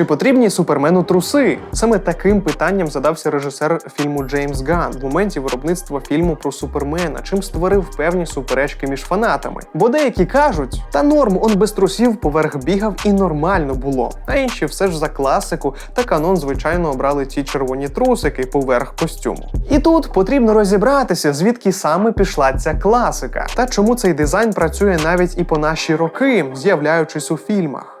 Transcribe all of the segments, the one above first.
Чи потрібні супермену труси? Саме таким питанням задався режисер фільму Джеймс Ган в моменті виробництва фільму про супермена, чим створив певні суперечки між фанатами. Бо деякі кажуть, та норм, он без трусів поверх бігав і нормально було. А інші все ж за класику та канон, звичайно, обрали ті червоні трусики поверх костюму. І тут потрібно розібратися, звідки саме пішла ця класика, та чому цей дизайн працює навіть і по наші роки, з'являючись у фільмах.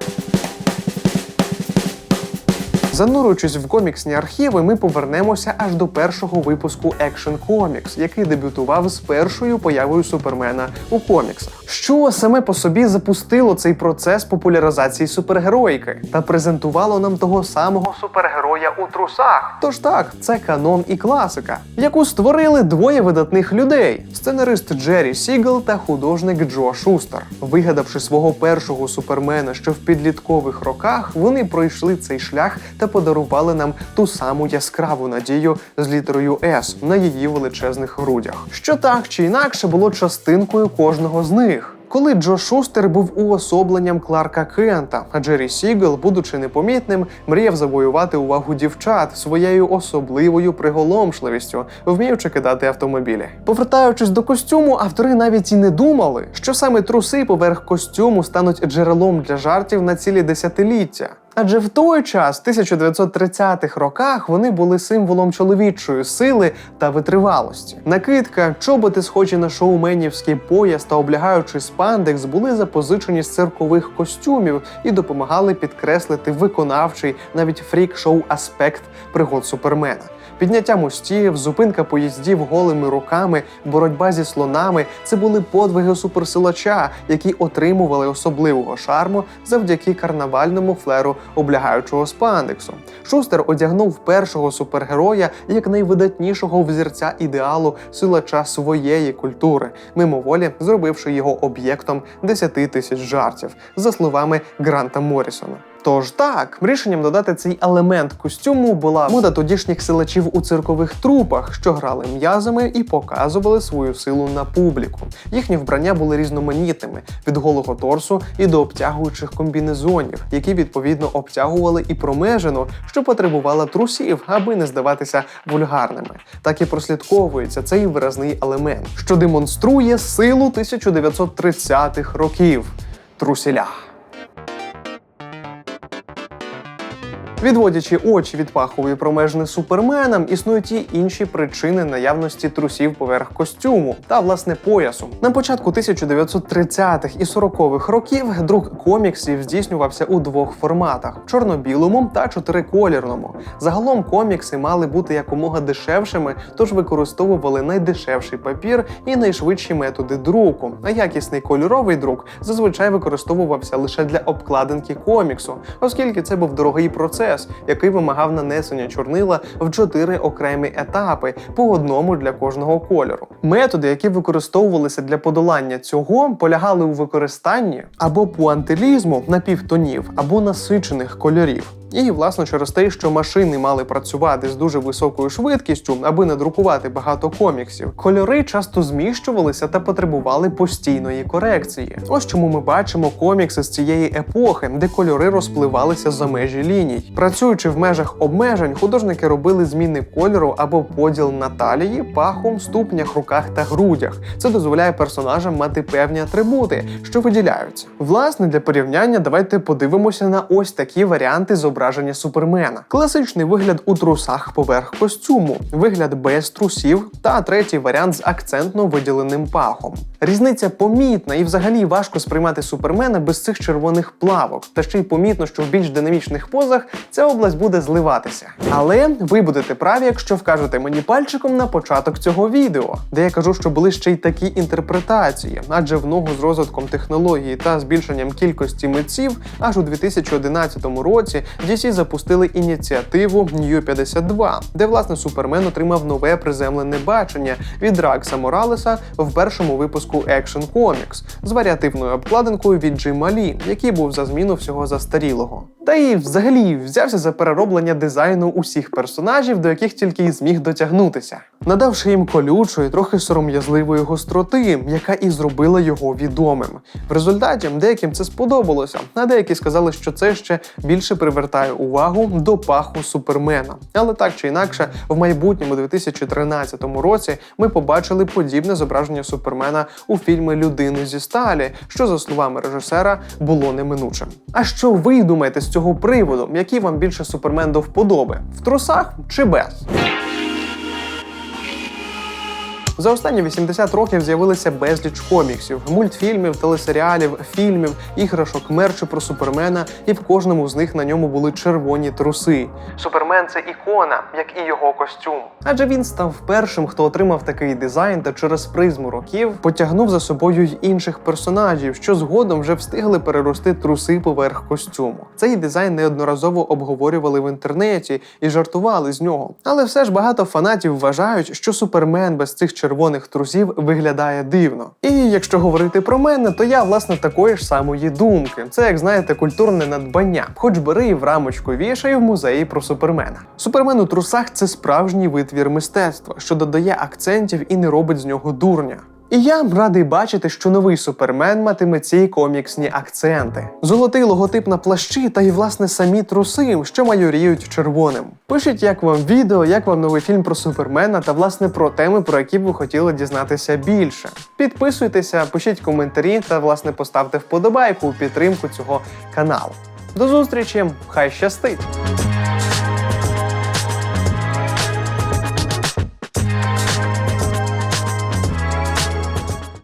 Занурюючись в коміксні архіви, ми повернемося аж до першого випуску Action Comics, який дебютував з першою появою Супермена у коміксах. Що саме по собі запустило цей процес популяризації супергероїки та презентувало нам того самого супергероя у трусах. Тож так, це канон і класика, яку створили двоє видатних людей: сценарист Джері Сігел та художник Джо Шустер. Вигадавши свого першого супермена, що в підліткових роках вони пройшли цей шлях та подарували нам ту саму яскраву надію з літерою С на її величезних грудях, що так чи інакше було частинкою кожного з них. Коли Джо Шустер був уособленням Кларка Кента, а Джері Сігел, будучи непомітним, мріяв завоювати увагу дівчат своєю особливою приголомшливістю, вміючи кидати автомобілі. Повертаючись до костюму, автори навіть і не думали, що саме труси поверх костюму стануть джерелом для жартів на цілі десятиліття. Адже в той час, 1930-х роках, вони були символом чоловічої сили та витривалості. Накидка, чоботи, схожі на шоуменівський пояс та облягаючий спандекс, були запозичені з циркових костюмів і допомагали підкреслити виконавчий, навіть фрік-шоу аспект пригод супермена. Підняття мостів, зупинка поїздів голими руками, боротьба зі слонами це були подвиги суперсилача, які отримували особливого шарму завдяки карнавальному флеру облягаючого спандексу. Шустер одягнув першого супергероя як найвидатнішого взірця ідеалу силача своєї культури, мимоволі зробивши його об'єктом 10 тисяч жартів, за словами Гранта Моррісона. Тож так, рішенням додати цей елемент костюму була мода тодішніх силачів у циркових трупах, що грали м'язами і показували свою силу на публіку. Їхні вбрання були різноманітними від голого торсу і до обтягуючих комбінезонів, які відповідно обтягували і промежину, що потребувала трусів, аби не здаватися вульгарними. Так і прослідковується цей виразний елемент, що демонструє силу 1930-х років трусіля. Відводячи очі від пахової промежини суперменам, існують і інші причини наявності трусів поверх костюму та власне поясу. На початку 1930-х і 40-х років друк коміксів здійснювався у двох форматах: чорно-білому та чотириколірному. Загалом комікси мали бути якомога дешевшими, тож використовували найдешевший папір і найшвидші методи друку. А якісний кольоровий друк зазвичай використовувався лише для обкладинки коміксу, оскільки це був дорогий процес процес, який вимагав нанесення чорнила в чотири окремі етапи, по одному для кожного кольору. Методи, які використовувалися для подолання цього, полягали у використанні або пуантилізму напівтонів, або насичених кольорів. І власне через те, що машини мали працювати з дуже високою швидкістю, аби надрукувати багато коміксів, кольори часто зміщувалися та потребували постійної корекції. Ось чому ми бачимо комікси з цієї епохи, де кольори розпливалися за межі ліній. Працюючи в межах обмежень, художники робили зміни кольору або поділ на талії, пахом, ступнях, руках та грудях. Це дозволяє персонажам мати певні атрибути, що виділяються. Власне, для порівняння давайте подивимося на ось такі варіанти зображення зображення супермена, класичний вигляд у трусах поверх костюму, вигляд без трусів та третій варіант з акцентно виділеним пахом. Різниця помітна і взагалі важко сприймати супермена без цих червоних плавок. Та ще й помітно, що в більш динамічних позах ця область буде зливатися. Але ви будете праві, якщо вкажете мені пальчиком на початок цього відео, де я кажу, що були ще й такі інтерпретації, адже в ногу з розвитком технології та збільшенням кількості митців аж у 2011 році DC запустили ініціативу New 52, де власне Супермен отримав нове приземлене бачення від Ракса Моралеса в першому випуску Action Comics з варіативною обкладинкою від Джима Лі, який був за зміну всього застарілого. Та й взагалі взявся за перероблення дизайну усіх персонажів, до яких тільки й зміг дотягнутися, надавши їм колючої, трохи сором'язливої гостроти, яка і зробила його відомим. В результаті деяким це сподобалося, а деякі сказали, що це ще більше привертає звертаю увагу до паху супермена. Але так чи інакше, в майбутньому 2013 році ми побачили подібне зображення супермена у фільмі Людини зі сталі, що за словами режисера було неминучим. А що ви думаєте з цього приводу? Який вам більше супермен до вподоби? В трусах чи без? За останні 80 років з'явилися безліч коміксів, мультфільмів, телесеріалів, фільмів, іграшок, мерчу про супермена, і в кожному з них на ньому були червоні труси. Супермен це ікона, як і його костюм. Адже він став першим, хто отримав такий дизайн та через призму років потягнув за собою й інших персонажів, що згодом вже встигли перерости труси поверх костюму. Цей дизайн неодноразово обговорювали в інтернеті і жартували з нього. Але все ж багато фанатів вважають, що супермен без цих червоних трусів виглядає дивно. І якщо говорити про мене, то я власне такої ж самої думки. Це як знаєте, культурне надбання. Хоч бери і в рамочку вішай в музеї про супермена. Супермен у трусах це справжній витвір мистецтва, що додає акцентів і не робить з нього дурня. І я радий бачити, що новий супермен матиме ці коміксні акценти. Золотий логотип на плащі та й власне самі труси, що майоріють червоним. Пишіть, як вам відео, як вам новий фільм про супермена та власне про теми, про які б ви хотіли дізнатися більше. Підписуйтеся, пишіть коментарі та власне поставте вподобайку у підтримку цього каналу. До зустрічі! Хай щастить!